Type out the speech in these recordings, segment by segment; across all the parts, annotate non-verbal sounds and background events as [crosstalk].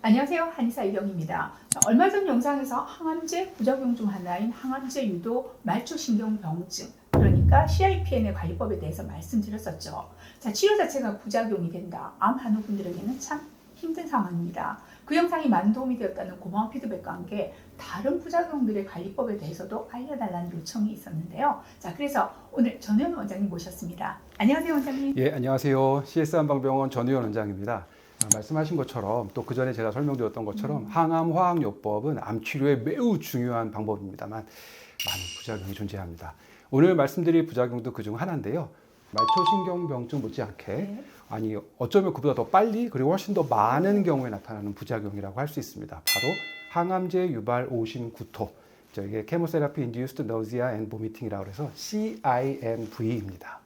안녕하세요. 한의사 이경입니다. 자, 얼마 전 영상에서 항암제 부작용 중 하나인 항암제 유도 말초신경병증 그러니까 CIPN의 관리법에 대해서 말씀드렸었죠. 자, 치료 자체가 부작용이 된다. 암 환우분들에게는 참 힘든 상황입니다. 그 영상이 많은 도움이 되었다는 고마운 피드백과 함께 다른 부작용들의 관리법에 대해서도 알려달라는 요청이 있었는데요. 자, 그래서 오늘 전현 원장님 모셨습니다. 안녕하세요, 원장님. 예, 안녕하세요. CS 한방병원 전의원 원장입니다. 아, 말씀하신 것처럼 또 그 전에 제가 설명드렸던 것처럼 항암 화학요법은 암 치료에 매우 중요한 방법입니다만 많은 부작용이 존재합니다. 오늘 말씀드릴 부작용도 그 중 하나인데요. 말초신경병증 못지않게 네. 아니 어쩌면 그보다 더 빨리 그리고 훨씬 더 많은 경우에 나타나는 부작용이라고 할 수 있습니다. 바로 항암제 유발 오심 구토. 저 이게 케모세라피 인듀스드 너지아 앤 보미팅이라고 해서 CINV입니다.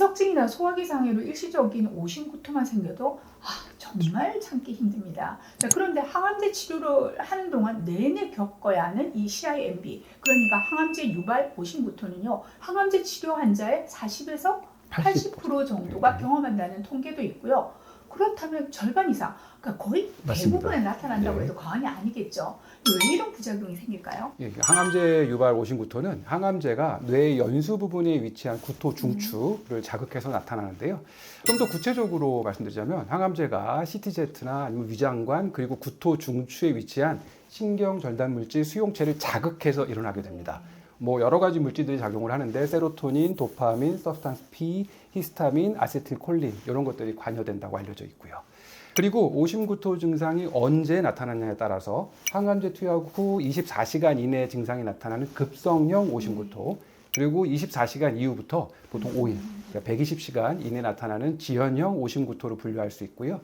이석증이나 소화기 장애로 일시적인 오심구토만 생겨도 아, 정말 참기 힘듭니다. 자, 그런데 항암제 치료를 하는 동안 내내 겪어야 하는 이 CIMB 그러니까 항암제 유발 오심구토는요 항암제 치료 환자의 40에서 80% 정도가 네. 경험한다는 통계도 있고요. 그렇다면 절반 이상, 그러니까 거의 맞습니다. 대부분에 나타난다고 네. 해도 과언이 아니겠죠. 왜 이런 부작용이 생길까요? 예, 항암제 유발 오심구토는 항암제가 뇌 연수 부분에 위치한 구토 중추를 자극해서 나타나는데요. 좀 더 구체적으로 말씀드리자면 항암제가 CTZ나 아니면 위장관 그리고 구토 중추에 위치한 신경 전달 물질 수용체를 자극해서 일어나게 됩니다. 뭐 여러 가지 물질들이 작용을 하는데 세로토닌, 도파민, 서브스탄스 P, 히스타민, 아세틸콜린 이런 것들이 관여된다고 알려져 있고요. 그리고 오심구토 증상이 언제 나타나냐에 따라서 항암제 투약 후 24시간 이내 증상이 나타나는 급성형 오심구토 그리고 24시간 이후부터 보통 5일, 그러니까 120시간 이내 나타나는 지연형 오심구토로 분류할 수 있고요.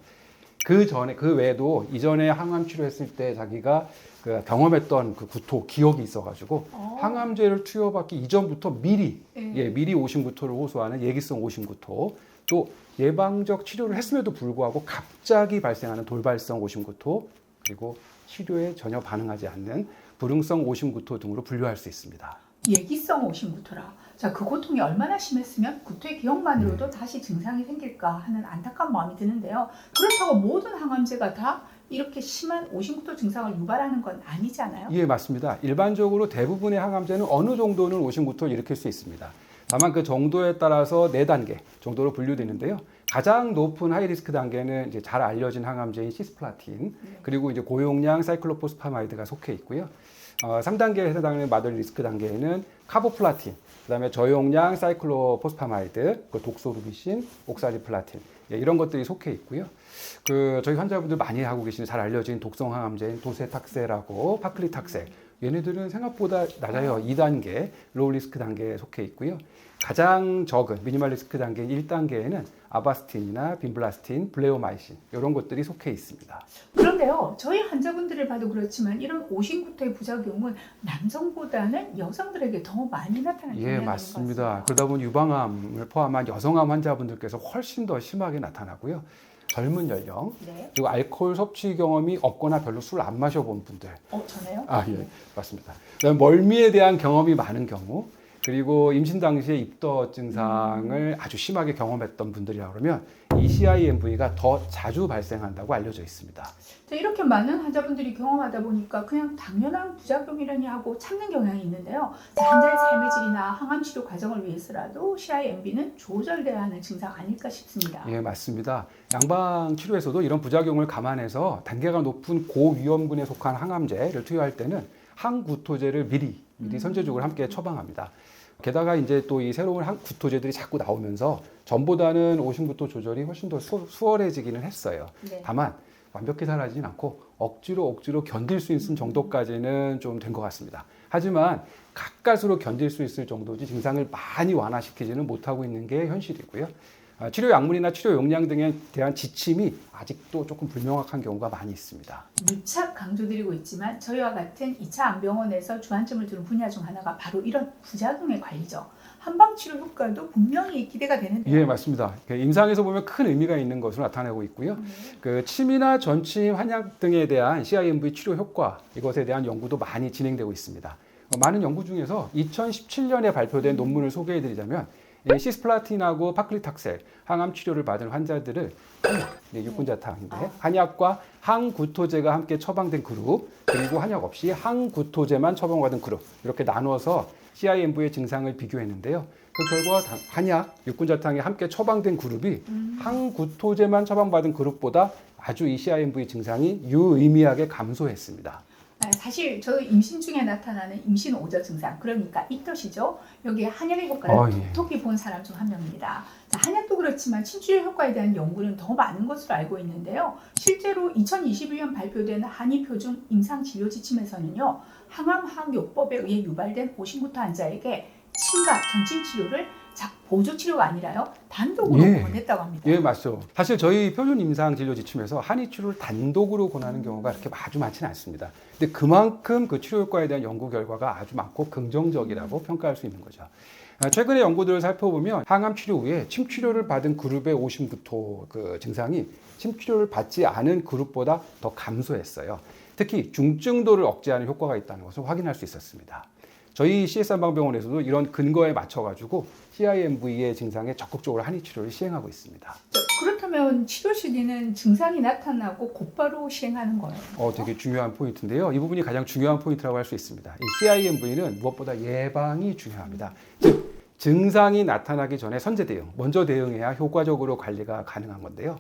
그 전에 그 외에도 이전에 항암 치료했을 때 자기가 그 경험했던 그 구토 기억이 있어가지고 어. 항암제를 투여받기 이전부터 미리 네. 예, 미리 오심구토를 호소하는 예기성 오심구토 또 예방적 치료를 했음에도 불구하고 갑자기 발생하는 돌발성 오심구토 그리고 치료에 전혀 반응하지 않는 불응성 오심구토 등으로 분류할 수 있습니다. 예기성 오심구토라. 자, 그 고통이 얼마나 심했으면 구토의 기억만으로도 다시 증상이 생길까 하는 안타까운 마음이 드는데요. 그렇다고 모든 항암제가 다 이렇게 심한 오심구토 증상을 유발하는 건 아니잖아요. 예, 맞습니다. 일반적으로 대부분의 항암제는 어느 정도는 오심구토를 일으킬 수 있습니다. 다만 그 정도에 따라서 네 단계 정도로 분류되는데요. 가장 높은 하이리스크 단계는 이제 잘 알려진 항암제인 시스플라틴, 그리고 이제 고용량 사이클로포스파마이드가 속해 있고요. 어, 3단계에 해당하는 마더 리스크 단계에는 카보플라틴, 그다음에 저용량 사이클로포스파마이드, 그 독소루비신, 옥사리플라틴 예, 이런 것들이 속해 있고요. 그 저희 환자분들 많이 하고 계시는 잘 알려진 독성 항암제인 도세탁세라고 파클리탁세 얘네들은 생각보다 낮아요. 2단계 로우 리스크 단계에 속해 있고요. 가장 적은 미니멀 리스크 단계인 1단계에는 아바스틴이나 빈블라스틴, 블레오마이신 이런 것들이 속해 있습니다. 그런데요, 저희 환자분들을 봐도 그렇지만 이런 오심구토의 부작용은 남성보다는 여성들에게 더 많이 나타나는 예, 맞습니다. 그러다 보니 유방암을 포함한 여성암 환자분들께서 훨씬 더 심하게 나타나고요. 젊은 연령 네. 그리고 알코올 섭취 경험이 없거나 별로 술 안 마셔본 분들 어, 전에요? 아, 예, 맞습니다. 그다음에 멀미에 대한 경험이 많은 경우, 그리고 임신 당시에 입덧 증상을 아주 심하게 경험했던 분들이라 그러면 이 CIMV가 더 자주 발생한다고 알려져 있습니다. 자, 이렇게 많은 환자분들이 경험하다 보니까 그냥 당연한 부작용이라니 하고 참는 경향이 있는데요. 자, 환자의 삶의 질이나 항암 치료 과정을 위해서라도 CIMB는 조절돼야 하는 증상 아닐까 싶습니다. 예, 맞습니다. 양방 치료에서도 이런 부작용을 감안해서 단계가 높은 고위험군에 속한 항암제를 투여할 때는 항구토제를 미리 미리 선제적으로 함께 처방합니다. 게다가 이제 또 이 새로운 항구토제들이 자꾸 나오면서 전보다는 오심구토 조절이 훨씬 더 수, 수월해지기는 했어요. 네. 다만 완벽히 사라지진 않고 억지로 억지로 견딜 수 있는 정도까지는 좀 된 것 같습니다. 하지만 가까스로 견딜 수 있을 정도지 증상을 많이 완화시키지는 못하고 있는 게 현실이고요. 아, 치료 약물이나 치료 용량 등에 대한 지침이 아직도 조금 불명확한 경우가 많이 있습니다. 무척 강조드리고 있지만 저희와 같은 2차 암병원에서 주안점을 두는 분야 중 하나가 바로 이런 부작용의 관리죠. 한방 치료 효과도 분명히 기대가 되는데요. 예, 맞습니다. 그 임상에서 보면 큰 의미가 있는 것으로 나타나고 있고요. 네. 그 침이나 전침, 환약 등에 대한 CIMV 치료 효과 이것에 대한 연구도 많이 진행되고 있습니다. 어, 많은 연구 중에서 2017년에 발표된 논문을 소개해드리자면 이 시스플라틴하고 파클리탁셀 항암 치료를 받은 환자들을 한약, [clears throat] 네, 육군자탕인데 아. 한약과 항구토제가 함께 처방된 그룹 그리고 한약 없이 항구토제만 처방받은 그룹 이렇게 나눠서 CIMV의 증상을 비교했는데요. 그 결과 당- 한약, 육군자탕이 함께 처방된 그룹이 항구토제만 처방받은 그룹보다 아주 이 CIMV 증상이 유의미하게 감소했습니다. 아, 사실 저 임신 중에 나타나는 임신 오저 증상 그러니까 이 뜻이죠. 여기 한약의 효과를 어, 예. 톡톡히 본 사람 중 한 명입니다. 자, 한약도 그렇지만 침치료 효과에 대한 연구는 더 많은 것으로 알고 있는데요. 실제로 2021년 발표된 한의표준 임상진료 지침에서는요. 항암 항요법에 의해 유발된 오신구토 환자에게 침과 전침 치료를 자, 보조 치료가 아니라요. 단독으로 예. 권했다고 합니다. 예, 맞죠. 사실 저희 표준 임상 진료 지침에서 한의 치료를 단독으로 권하는 경우가 그렇게 아주 많지는 않습니다. 근데 그만큼 그 치료 효과에 대한 연구 결과가 아주 많고 긍정적이라고 평가할 수 있는 거죠. 아, 최근의 연구들을 살펴보면 항암 치료 후에 침 치료를 받은 그룹의 오심구토 그 증상이 침 치료를 받지 않은 그룹보다 더 감소했어요. 특히 중증도를 억제하는 효과가 있다는 것을 확인할 수 있었습니다. 저희 CS한방병원에서도 이런 근거에 맞춰가지고 CIMV의 증상에 적극적으로 한의 치료를 시행하고 있습니다. 자, 그렇다면 치료 시기는 증상이 나타나고 곧바로 시행하는 거예요. 어, 되게 중요한 포인트인데요. 이 부분이 가장 중요한 포인트라고 할 수 있습니다. 이 CIMV는 무엇보다 예방이 중요합니다. 즉, 증상이 나타나기 전에 선제 대응, 먼저 대응해야 효과적으로 관리가 가능한 건데요.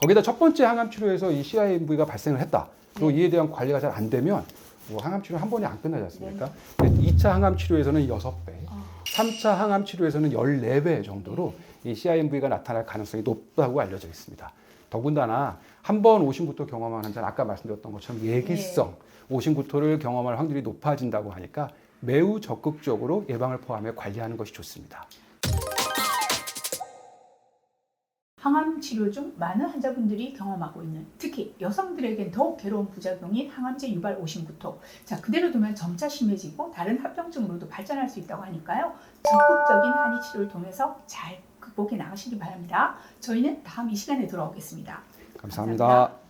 거기다 첫 번째 항암 치료에서 이 CIMV가 발생을 했다. 또 이에 대한 관리가 잘 안 되면 뭐 항암 치료 한 번에 안 끝나지 않습니까? 근데 2차 항암 치료에서는 6배, 아. 3차 항암 치료에서는 14배 정도로 이 CIMV가 나타날 가능성이 높다고 알려져 있습니다. 더군다나 한 번 오신구토 경험한 환자는 아까 말씀드렸던 것처럼 예기성 오신구토를 경험할 확률이 높아진다고 하니까 매우 적극적으로 예방을 포함해 관리하는 것이 좋습니다. 항암 치료 중 많은 환자분들이 경험하고 있는 특히 여성들에겐 더욱 괴로운 부작용인 항암제 유발 오심구토. 자 그대로 두면 점차 심해지고 다른 합병증으로도 발전할 수 있다고 하니까요. 적극적인 한의 치료를 통해서 잘 극복해 나가시기 바랍니다. 저희는 다음 이 시간에 돌아오겠습니다 감사합니다. 감사합니다.